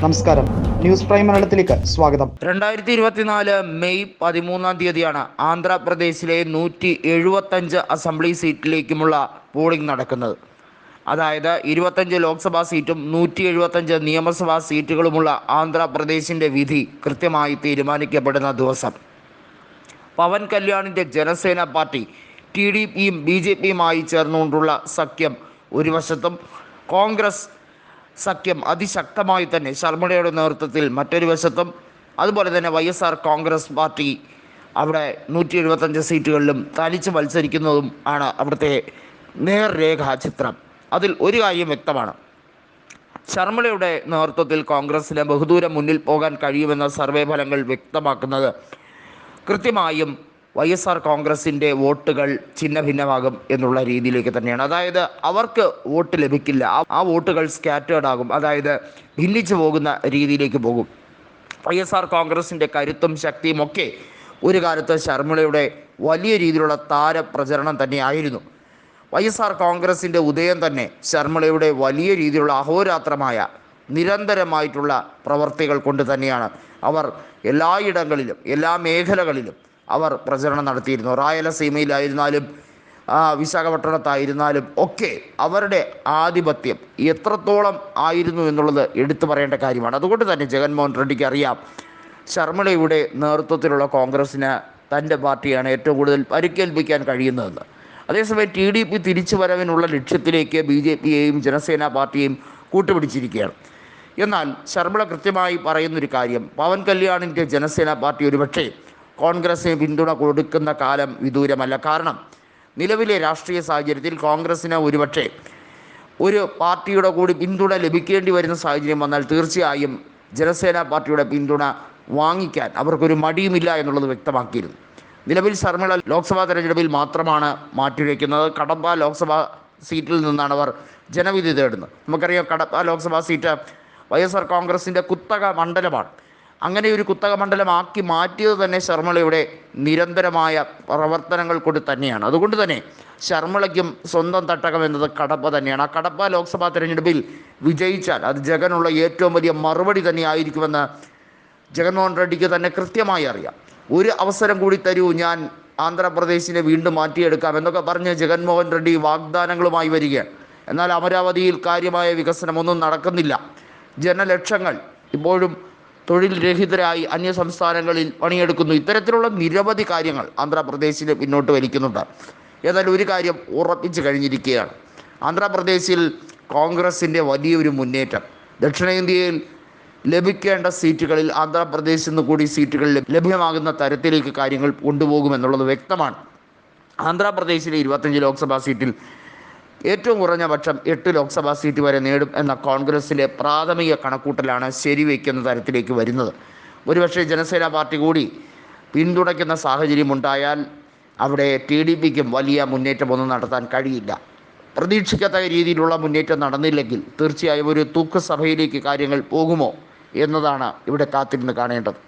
നമസ്കാരം. News prime മലയാളത്തിലേക്ക് സ്വാഗതം. രണ്ടായിരത്തി ഇരുപത്തിനാല് മെയ് പതിമൂന്നാം തീയതിയാണ് ആന്ധ്രാപ്രദേശിലെ നൂറ്റി എഴുപത്തഞ്ച് അസംബ്ലി സീറ്റിലേക്കുമുള്ള പോളിംഗ് നടക്കുന്നത്. അതായത് ഇരുപത്തഞ്ച് ലോക്സഭാ സീറ്റും നൂറ്റി എഴുപത്തഞ്ച് നിയമസഭാ സീറ്റുകളുമുള്ള ആന്ധ്രാപ്രദേശിന്റെ വിധി കൃത്യമായി തീരുമാനിക്കപ്പെടുന്ന ദിവസം. പവൻ കല്യാണിന്റെ ജനസേന പാർട്ടി ടി ഡി പിയും ബി ജെ പിയുമായി ചേർന്നുകൊണ്ടുള്ള സഖ്യം ഒരു വശത്തും കോൺഗ്രസ് സഖ്യം അതിശക്തമായി തന്നെ ശർമ്മയുടെ നേതൃത്വത്തിൽ മറ്റൊരു വശത്തും അതുപോലെ തന്നെ Y S R Congress party അവിടെ നൂറ്റി എഴുപത്തഞ്ച് സീറ്റുകളിലും തനിച്ച് മത്സരിക്കുന്നതും ആണ് അവിടുത്തെ നേർരേഖാ ചിത്രം. അതിൽ ഒരു കാര്യം വ്യക്തമാണ്. ശർമ്മയുടെ നേതൃത്വത്തിൽ കോൺഗ്രസിന് ബഹുദൂരം മുന്നിൽ പോകാൻ കഴിയുമെന്ന സർവേ ഫലങ്ങൾ വ്യക്തമാക്കുന്നത് കൃത്യമായും വൈ എസ് ആർ കോൺഗ്രസിന്റെ വോട്ടുകൾ ഛിന്ന ഭിന്നമാകും എന്നുള്ള രീതിയിലേക്ക് തന്നെയാണ്. അതായത് അവർക്ക് വോട്ട് ലഭിക്കില്ല. ആ- ആ വോട്ടുകൾ സ്കാറ്റേർഡ് ആകും. അതായത് ഭിന്നിച്ചു പോകുന്ന രീതിയിലേക്ക് പോകും. വൈ എസ് ആർ കോൺഗ്രസിന്റെ കരുത്തും ശക്തിയും ഒക്കെ ഒരു കാലത്ത് ശർമ്മിളയുടെ വലിയ രീതിയിലുള്ള താരപ്രചരണം തന്നെയായിരുന്നു വൈ എസ് ആർ കോൺഗ്രസിന്റെ ഉദയം തന്നെ ശർമ്മിളയുടെ വലിയ രീതിയിലുള്ള അഹോരാത്രമായ നിരന്തരമായിട്ടുള്ള പ്രവർത്തികൾ കൊണ്ട് തന്നെയാണ്. അവർ എല്ലായിടങ്ങളിലും എല്ലാ മേഖലകളിലും അവർ പ്രചരണം നടത്തിയിരുന്നു. റായലസീമയിലായിരുന്നാലും വിശാഖപട്ടണത്തായിരുന്നാലും ഒക്കെ അവരുടെ ആധിപത്യം എത്രത്തോളം ആയിരുന്നു എന്നുള്ളത് എടുത്തു പറയേണ്ട കാര്യമാണ്. അതുകൊണ്ട് തന്നെ ജഗൻമോഹൻ റെഡ്ഡിക്ക് അറിയാം ശർമ്മിളയുടെ നേതൃത്വത്തിലുള്ള കോൺഗ്രസ്സിന് തന്റെ പാർട്ടിയാണ് ഏറ്റവും കൂടുതൽ പരിക്കേൽപ്പിക്കാൻ കഴിയുന്നതെന്ന്. അതേസമയം ടി ഡി പി തിരിച്ചു വരവിനുള്ള ലക്ഷ്യത്തിലേക്ക് ബി ജെ പിയെയും ജനസേന പാർട്ടിയെയും കൂട്ടുപിടിച്ചിരിക്കുകയാണ്. എന്നാൽ ശർമ്മിള കൃത്യമായി പറയുന്നൊരു കാര്യം പവൻ കല്യാണിന്റെ ജനസേന പാർട്ടി ഒരുപക്ഷേ കോൺഗ്രസിന് പിന്തുണ കൊടുക്കുന്ന കാലം വിദൂരമല്ല. കാരണം നിലവിലെ രാഷ്ട്രീയ സാഹചര്യത്തിൽ കോൺഗ്രസ്സിന് ഒരുപക്ഷെ ഒരു പാർട്ടിയുടെ കൂടി പിന്തുണ ലഭിക്കേണ്ടി വരുന്ന സാഹചര്യം വന്നാൽ തീർച്ചയായും ജനസേന പാർട്ടിയുടെ പിന്തുണ വാങ്ങിക്കാൻ അവർക്കൊരു മടിയുമില്ല എന്നുള്ളത് വ്യക്തമാക്കിയിരുന്നു. നിലവിൽ ശർമ്മിള ലോക്സഭാ തെരഞ്ഞെടുപ്പിൽ മാത്രമാണ് മാറ്റിവെക്കുന്നത്. കടമ്പ ലോക്സഭാ സീറ്റിൽ നിന്നാണ് അവർ ജനവിധി തേടുന്നത്. നമുക്കറിയാം Kadapa Lok Sabha seat Y S R കോൺഗ്രസിന്റെ കുത്തക മണ്ഡലമാണ്. അങ്ങനെ ഒരു കുത്തക മണ്ഡലമാക്കി മാറ്റിയത് തന്നെ ശർമ്മളയുടെ നിരന്തരമായ പ്രവർത്തനങ്ങൾ കൊണ്ട് തന്നെയാണ്. അതുകൊണ്ട് തന്നെ ശർമ്മളയ്ക്കും സ്വന്തം തട്ടകം എന്നത് കടപ്പ തന്നെയാണ്. ആ കടപ്പ ലോക്സഭാ തെരഞ്ഞെടുപ്പിൽ വിജയിച്ചാൽ അത് ജഗനുള്ള ഏറ്റവും വലിയ മറുപടി തന്നെയായിരിക്കുമെന്ന് ജഗൻമോഹൻ റെഡ്ഡിക്ക് തന്നെ കൃത്യമായി അറിയാം. ഒരു അവസരം കൂടി തരൂ ഞാൻ ആന്ധ്രാപ്രദേശിനെ വീണ്ടും മാറ്റിയെടുക്കാം എന്നൊക്കെ പറഞ്ഞ് ജഗൻമോഹൻ റെഡ്ഡി വാഗ്ദാനങ്ങളുമായി വരികയാണ്. എന്നാൽ അമരാവതിയിൽ കാര്യമായ വികസനമൊന്നും നടക്കുന്നില്ല. ജനലക്ഷങ്ങൾ ഇപ്പോഴും തൊഴിൽ രഹിതരായി അന്യ സംസ്ഥാനങ്ങളിൽ പണിയെടുക്കുന്നു. ഇത്തരത്തിലുള്ള നിരവധി കാര്യങ്ങൾ ആന്ധ്രാപ്രദേശിൽ പിന്നോട്ട് വലിക്കുന്നുണ്ട്. എന്നാൽ ഒരു കാര്യം ഉറപ്പിച്ചു കഴിഞ്ഞിരിക്കുകയാണ്. ആന്ധ്രാപ്രദേശിൽ കോൺഗ്രസിന്റെ വലിയൊരു മുന്നേറ്റം. ദക്ഷിണേന്ത്യയിൽ ലഭിക്കേണ്ട സീറ്റുകളിൽ ആന്ധ്രാപ്രദേശിൽ നിന്ന് കൂടി സീറ്റുകൾ ലഭ്യമാകുന്ന തരത്തിലേക്ക് കാര്യങ്ങൾ കൊണ്ടുപോകുമെന്നുള്ളത് വ്യക്തമാണ്. ആന്ധ്രാപ്രദേശിലെ ഇരുപത്തഞ്ച് ലോക്സഭാ സീറ്റിൽ ഏറ്റവും കുറഞ്ഞ പക്ഷം എട്ട് ലോക്സഭാ സീറ്റ് വരെ നേടും എന്ന കോൺഗ്രസിലെ പ്രാഥമിക കണക്കൂട്ടലാണ് ശരിവയ്ക്കുന്ന തരത്തിലേക്ക് വരുന്നത്. ഒരുപക്ഷെ ജനസേന പാർട്ടി കൂടി പിന്തുണയ്ക്കുന്ന സാഹചര്യമുണ്ടായാൽ അവിടെ ടി ഡി പിക്കും വലിയ മുന്നേറ്റമൊന്നും നടത്താൻ കഴിയില്ല. പ്രതീക്ഷിക്കാത്ത രീതിയിലുള്ള മുന്നേറ്റം നടന്നില്ലെങ്കിൽ തീർച്ചയായും ഒരു തൂക്കസഭയിലേക്ക് കാര്യങ്ങൾ പോകുമോ എന്നതാണ് ഇവിടെ കാത്തിരുന്ന് കാണേണ്ടത്.